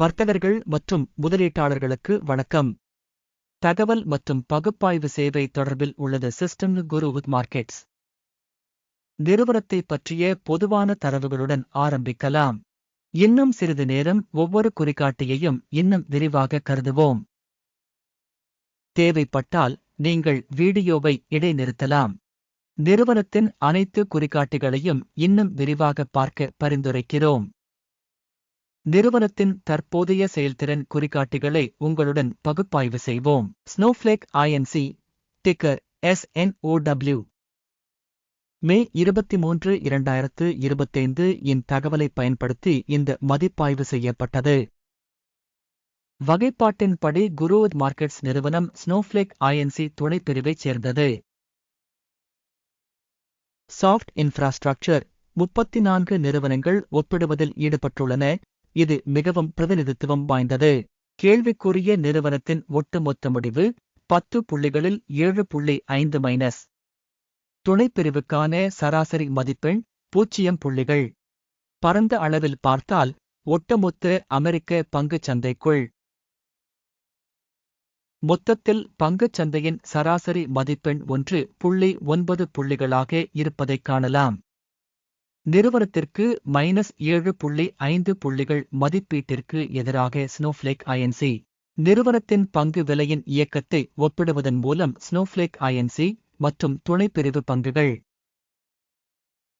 வர்த்தகர்கள் மற்றும் முதலீட்டாளர்களுக்கு வணக்கம். தகவல் மற்றும் பகுப்பாய்வு சேவை தொடர்பில் உள்ளது சிஸ்டம் குரு வித் மார்க்கெட்ஸ். நிறுவனத்தை பற்றிய பொதுவான தரவுகளுடன் ஆரம்பிக்கலாம். இன்னும் சிறிது நேரம் ஒவ்வொரு குறிகாட்டியையும் இன்னும் விரிவாக கருதுவோம். தேவைப்பட்டால் நீங்கள் வீடியோவை இடைநிறுத்தலாம். நிறுவனத்தின் அனைத்து குறிகாட்டிகளையும் இன்னும் விரிவாக பார்க்க பரிந்துரைக்கிறோம். நிறுவனத்தின் தற்போதைய செயல்திறன் குறிகாட்டிகளை உங்களுடன் பகுப்பாய்வு செய்வோம். ஸ்னோஃப்ளேக் ஐஎன்சி டிக்கர் எஸ்என்ஓடபிள்யூ மே இருபத்தி மூன்று இரண்டாயிரத்து இருபத்தைந்து இன் தகவலை பயன்படுத்தி இந்த மதிப்பாய்வு செய்யப்பட்டது. வகைப்பாட்டின்படி குருவத் மார்க்கெட்ஸ் நிறுவனம் ஸ்னோஃப்ளேக் ஐஎன்சி துணைப்பிரிவைச் சேர்ந்தது. சாஃப்ட் இன்ஃப்ராஸ்ட்ரக்சர் முப்பத்தி நான்கு நிறுவனங்கள் ஒப்பிடுவதில் ஈடுபட்டுள்ளன. இது மிகவும் பிரதிநிதித்துவம் வாய்ந்தது. கேள்விக்குரிய நிறுவனத்தின் ஒட்டுமொத்த முடிவு பத்து புள்ளிகளில் ஏழு புள்ளி ஐந்து மைனஸ் துணைப்பிரிவுக்கான சராசரி மதிப்பெண் பூஜ்ஜியம் புள்ளிகள். பரந்த அளவில் பார்த்தால் ஒட்டுமொத்த அமெரிக்க பங்குச் சந்தைக்குள். மொத்தத்தில் பங்குச் சந்தையின் சராசரி மதிப்பெண் ஒன்று புள்ளி ஒன்பது புள்ளிகளாக இருப்பதைக் காணலாம். நிறுவனத்திற்கு மைனஸ் ஏழு புள்ளி ஐந்து புள்ளிகள் மதிப்பீட்டிற்கு எதிராக ஸ்னோஃப்ளேக் ஐஎன்சி நிறுவனத்தின் பங்கு விலையின் இயக்கத்தை ஒப்பிடுவதன் மூலம் ஸ்னோஃப்ளேக் ஐஎன்சி மற்றும் துணைப்பிரிவு பங்குகள்.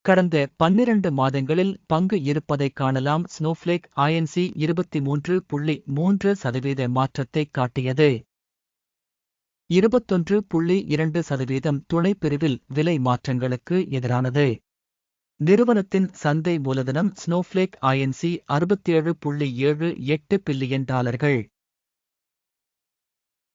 கடந்த பன்னிரண்டு மாதங்களில் பங்கு இருப்பதைக் காணலாம் ஸ்னோஃப்ளேக் ஐஎன்சி இருபத்தி மூன்று புள்ளி மூன்று சதவீத மாற்றத்தை காட்டியது. இருபத்தொன்று புள்ளி இரண்டு சதவீதம் துணைப்பிரிவில் விலை மாற்றங்களுக்கு எதிரானது. நிறுவனத்தின் சந்தை மூலதனம் ஸ்னோஃப்ளேக் ஐஎன்சி அறுபத்தேழு புள்ளி ஏழு எட்டு பில்லியன் டாலர்கள்.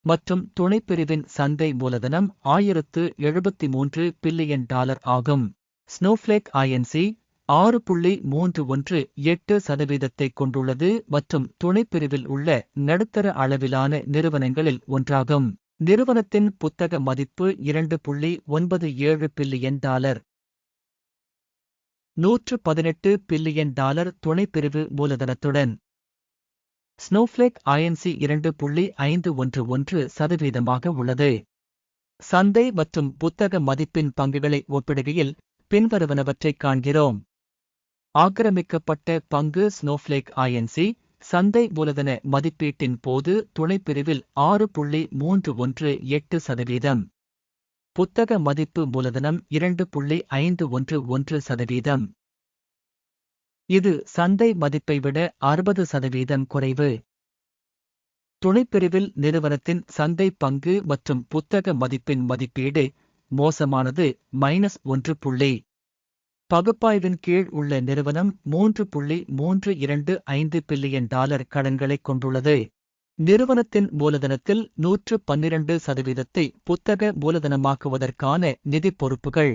மற்றும் துணைப்பிரிவின் சந்தை மூலதனம் ஆயிரத்து எழுபத்தி மூன்று பில்லியன் டாலர் ஆகும். ஸ்னோஃப்ளேக் ஐஎன்சி ஆறு புள்ளி மூன்று ஒன்று எட்டு சதவீதத்தை கொண்டுள்ளது மற்றும் துணைப்பிரிவில் உள்ள நடுத்தர அளவிலான நிறுவனங்களில் ஒன்றாகும். நிறுவனத்தின் புத்தக மதிப்பு இரண்டு புள்ளி ஒன்பது ஏழு பில்லியன் டாலர். நூற்று பதினெட்டு பில்லியன் டாலர் துணைப்பிரிவு மூலதனத்துடன். ஸ்னோஃப்ளேக் ஐஎன்சி இரண்டு புள்ளி ஐந்து ஒன்று ஒன்று சதவீதமாக உள்ளது. சந்தை மற்றும் புத்தக மதிப்பின் பங்குகளை ஒப்பிடுகையில் பின்வருவனவற்றைக் காண்கிறோம். ஆக்கிரமிக்கப்பட்ட பங்கு ஸ்னோஃப்ளேக் ஐஎன்சி சந்தை மூலதன மதிப்பீட்டின் போது துணைப்பிரிவில் ஆறு புள்ளி மூன்று ஒன்று எட்டு சதவீதம். புத்தக மதிப்பு மூலதனம் இரண்டு புள்ளி ஐந்து ஒன்று ஒன்று சதவீதம். இது சந்தை மதிப்பை விட அறுபது சதவீதம் குறைவு. துணைப்பிரிவில் நிறுவனத்தின் சந்தை பங்கு மற்றும் புத்தக மதிப்பின் மதிப்பீடு மோசமானது மைனஸ் ஒன்று புள்ளி. பகுப்பாய்வின் கீழ் உள்ள நிறுவனம் மூன்று புள்ளி மூன்று இரண்டு ஐந்து பில்லியன் டாலர் கடன்களைக் கொண்டுள்ளது. நிறுவனத்தின் மூலதனத்தில் நூற்று பன்னிரண்டு சதவீதத்தை புத்தக மூலதனமாக்குவதற்கான நிதி பொறுப்புகள்.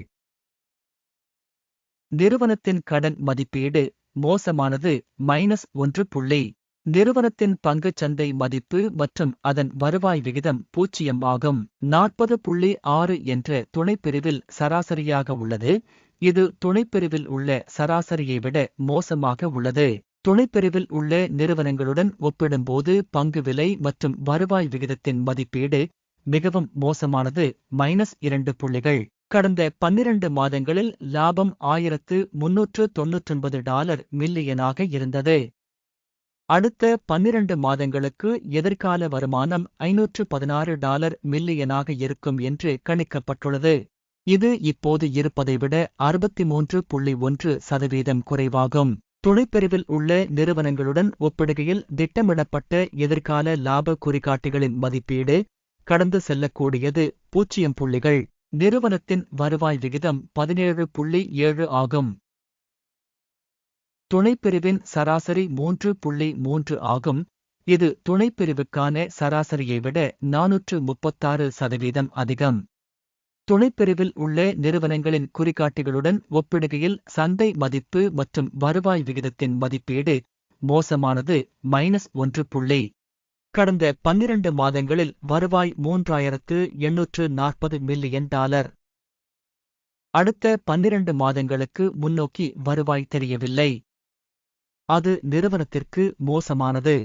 நிறுவனத்தின் கடன் மதிப்பீடு மோசமானது மைனஸ் ஒன்று புள்ளி. நிறுவனத்தின் பங்குச் சந்தை மதிப்பு மற்றும் அதன் வருவாய் விகிதம் பூஜ்ஜியம் ஆகும். நாற்பது புள்ளி ஆறு என்ற துணைப்பிரிவில் சராசரியாக உள்ளது. இது துணைப்பிரிவில் உள்ள சராசரியை விட மோசமாக உள்ளது. துணைப்பிரிவில் உள்ள நிறுவனங்களுடன் ஒப்பிடும்போது பங்கு விலை மற்றும் வருவாய் விகிதத்தின் மதிப்பீடு மிகவும் மோசமானது. மைனஸ் இரண்டு புள்ளிகள். கடந்த பன்னிரண்டு மாதங்களில் லாபம் ஆயிரத்து முன்னூற்று தொன்னூற்றொன்பது டாலர் மில்லியனாக இருந்தது. அடுத்த பன்னிரண்டு மாதங்களுக்கு எதிர்கால வருமானம் ஐநூற்று பதினாறு டாலர் மில்லியனாக இருக்கும் என்று கணிக்கப்பட்டுள்ளது. இது இப்போது இருப்பதை விட அறுபத்தி மூன்று புள்ளி ஒன்று சதவீதம் குறைவாகும். துணைப்பிரிவில் உள்ள நிறுவனங்களுடன் ஒப்பிடுகையில் திட்டமிடப்பட்ட எதிர்கால லாப குறிகாட்டிகளின் மதிப்பீடு கடந்து செல்லக்கூடியது பூஜ்ஜியம் புள்ளிகள். நிறுவனத்தின் வருவாய் விகிதம் பதினேழு புள்ளி ஏழு ஆகும். துணைப்பிரிவின் சராசரி மூன்று புள்ளி மூன்று ஆகும். இது துணைப்பிரிவுக்கான சராசரியை விட நானூற்று முப்பத்தாறு சதவீதம் அதிகம். துணைப்பிரிவில் உள்ள நிறுவனங்களின் குறிகாட்டிகளுடன் ஒப்பிடுகையில் சந்தை மதிப்பு மற்றும் வருவாய் விகிதத்தின் மதிப்பீடு மோசமானது மைனஸ் ஒன்று புள்ளி. கடந்த பன்னிரண்டு மாதங்களில் வருவாய் மூன்றாயிரத்து எண்ணூற்று நாற்பது மில்லியன் டாலர். அடுத்த பன்னிரண்டு மாதங்களுக்கு முன்னோக்கி வருவாய் தெரியவில்லை. அது நிறுவனத்திற்கு மோசமானது.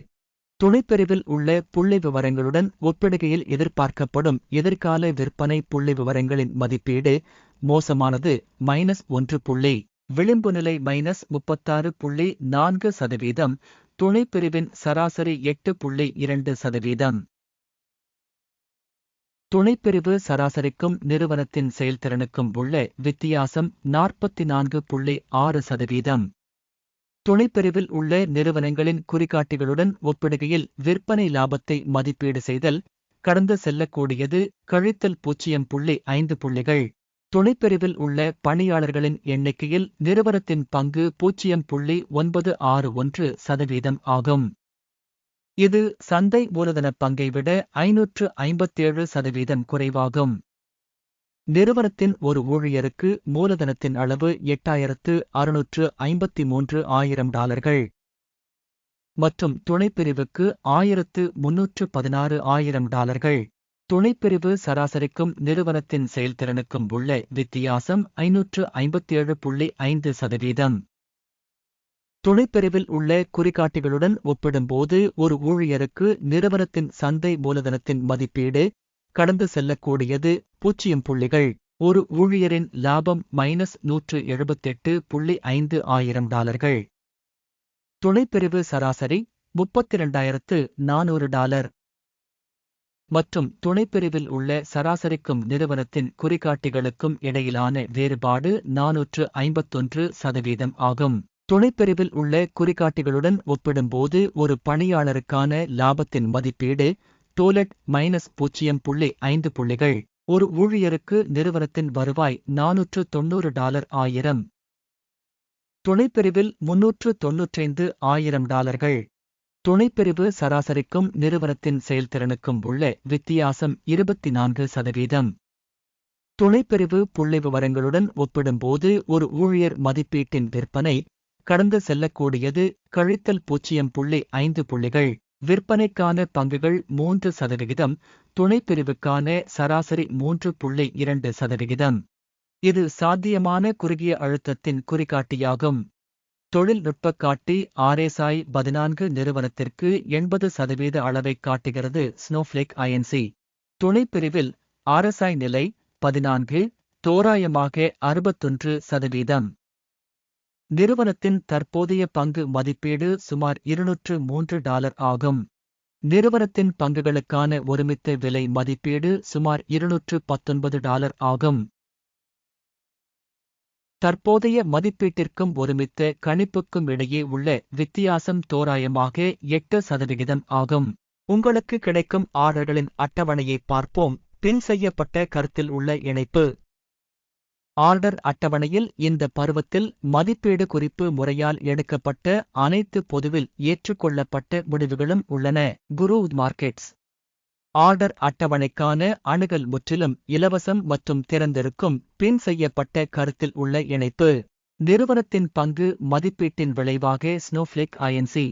துணைப்பிரிவில் உள்ள புள்ளி விவரங்களுடன் ஒப்பிடுகையில் எதிர்பார்க்கப்படும் எதிர்கால விற்பனை புள்ளி விவரங்களின் மதிப்பீடு மோசமானது மைனஸ் ஒன்று புள்ளி விளிம்பு நிலை மைனஸ் முப்பத்தாறு புள்ளி நான்கு சதவீதம் துணைப்பிரிவின் சராசரி எட்டு புள்ளி இரண்டு சதவீதம். துணைப்பிரிவு சராசரிக்கும் நிறுவனத்தின் செயல்திறனுக்கும் உள்ள வித்தியாசம் நாற்பத்தி நான்கு புள்ளி ஆறு சதவீதம். துணைப்பிரிவில் உள்ள நிறுவனங்களின் குறிகாட்டிகளுடன் ஒப்பிடுகையில் விற்பனை லாபத்தை மதிப்பீடு செய்தல் கடந்து செல்லக்கூடியது கழித்தல் பூஜ்ஜியம் புள்ளி ஐந்து புள்ளிகள். துணைப்பிரிவில் உள்ள பணியாளர்களின் எண்ணிக்கையில் நிறுவனத்தின் பங்கு பூஜ்ஜியம் புள்ளி ஒன்பது ஆறு ஒன்று சதவீதம் ஆகும். இது சந்தை மூலதன பங்கை விட ஐநூற்று ஐம்பத்தேழு சதவீதம் குறைவாகும். நிறுவனத்தின் ஒரு ஊழியருக்கு மூலதனத்தின் அளவு எட்டாயிரத்து அறுநூற்று ஐம்பத்தி மூன்று ஆயிரம் டாலர்கள். மற்றும் துணைப்பிரிவுக்கு ஆயிரத்து முன்னூற்று பதினாறு ஆயிரம் டாலர்கள். துணைப்பிரிவு சராசரிக்கும் நிறுவனத்தின் செயல்திறனுக்கும் உள்ள வித்தியாசம் ஐநூற்று ஐம்பத்தேழு புள்ளி ஐந்து சதவீதம். துணைப்பிரிவில் உள்ள குறிகாட்டிகளுடன் ஒப்பிடும்போது ஒரு ஊழியருக்கு நிறுவனத்தின் சந்தை மூலதனத்தின் மதிப்பீடு கடந்து செல்லக்கூடியது பூஜ்ஜியம் புள்ளிகள். ஒரு ஊழியரின் லாபம் மைனஸ் நூற்று எழுபத்தெட்டு புள்ளி ஐந்து ஆயிரம் டாலர்கள். துணைப்பிரிவு சராசரி முப்பத்திரண்டாயிரத்து நானூறு டாலர். மற்றும் துணைப்பிரிவில் உள்ள சராசரிக்கும் நிறுவனத்தின் குறிகாட்டிகளுக்கும் இடையிலான வேறுபாடு நானூற்று ஐம்பத்தொன்று சதவீதம் ஆகும். துணைப்பிரிவில் உள்ள குறிகாட்டிகளுடன் ஒப்பிடும்போது ஒரு பணியாளருக்கான லாபத்தின் மதிப்பீடு டோலட் மைனஸ் பூஜ்ஜியம் புள்ளி ஐந்து புள்ளிகள். ஒரு ஊழியருக்கு நிறுவனத்தின் வருவாய் நானூற்று தொன்னூறு டாலர் ஆயிரம். துணைப்பிரிவில் முன்னூற்று தொன்னூற்றைந்து ஆயிரம் டாலர்கள். துணைப்பிரிவு சராசரிக்கும் நிறுவனத்தின் செயல்திறனுக்கும் உள்ள வித்தியாசம் இருபத்தி நான்கு சதவீதம். துணைப்பிரிவு புள்ளி விவரங்களுடன் ஒப்பிடும்போது ஒரு ஊழியர் மதிப்பீட்டின் விற்பனை கடந்து செல்லக்கூடியது கழித்தல் பூஜ்ஜியம் புள்ளி ஐந்து புள்ளிகள். விற்பனைக்கான பங்குகள் மூன்று சதவிகிதம் துணைப்பிரிவுக்கான சராசரி மூன்று புள்ளி இரண்டு சதவிகிதம். இது சாத்தியமான குறுகிய அழுத்தத்தின் குறிகாட்டியாகும். தொழில்நுட்ப காட்டி ஆர்எஸ்ஐ பதினான்கு நிறுவனத்திற்கு எண்பது சதவீத அளவைக் காட்டுகிறது ஸ்னோஃப்ளேக் ஐஎன்சி துணைப்பிரிவில் ஆர்எஸ்ஐ நிலை பதினான்கு தோராயமாக அறுபத்தொன்று சதவீதம். நிறுவனத்தின் தற்போதைய பங்கு மதிப்பீடு சுமார் இருநூற்று மூன்று டாலர் ஆகும். நிறுவனத்தின் பங்குகளுக்கான ஒருமித்த விலை மதிப்பீடு சுமார் இருநூற்று பத்தொன்பது டாலர் ஆகும். தற்போதைய மதிப்பீட்டிற்கும் ஒருமித்த கணிப்புக்கும் இடையே உள்ள வித்தியாசம் தோராயமாக எட்டு சதவிகிதம் ஆகும். உங்களுக்கு கிடைக்கும் ஆர்டர்களின் அட்டவணையை பார்ப்போம். பின் செய்யப்பட்ட கருத்தில் உள்ள இணைப்பு. ஆர்டர் அட்டவணையில் இந்த பருவத்தில் மதிப்பீடு குறிப்பு முறையால் எடுக்கப்பட்ட அனைத்து பொதுவில் ஏற்றுக்கொள்ளப்பட்ட முடிவுகளும் உள்ளன. குரு மார்க்கெட்ஸ். ஆர்டர் அட்டவணைக்கான அணுகல் முற்றிலும் இலவசம் மற்றும் திறந்திருக்கும் பின் செய்யப்பட்ட கருத்தில் உள்ள இணைப்பு. நிறுவனத்தின் பங்கு மதிப்பீட்டின் விளைவாக ஸ்னோஃப்ளேக் ஐஎன்சி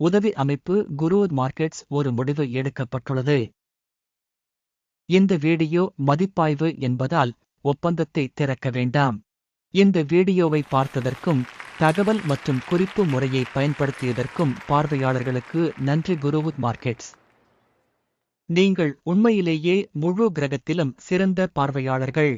உதவி அமைப்பு குரு மார்க்கெட்ஸ் ஒரு முடிவு எடுக்கப்பட்டுள்ளது. இந்த வீடியோ மதிப்பாய்வு என்பதால் ஒப்பந்தத்தை திறக்க வேண்டாம். இந்த வீடியோவை பார்த்ததற்கும் தகவல் மற்றும் குறிப்பு முறையை பயன்படுத்தியதற்கும் பார்வையாளர்களுக்கு நன்றி குருவுத் மார்க்கெட்ஸ். நீங்கள் உண்மையிலேயே முழு கிரகத்திலும் சிறந்த பார்வையாளர்கள்.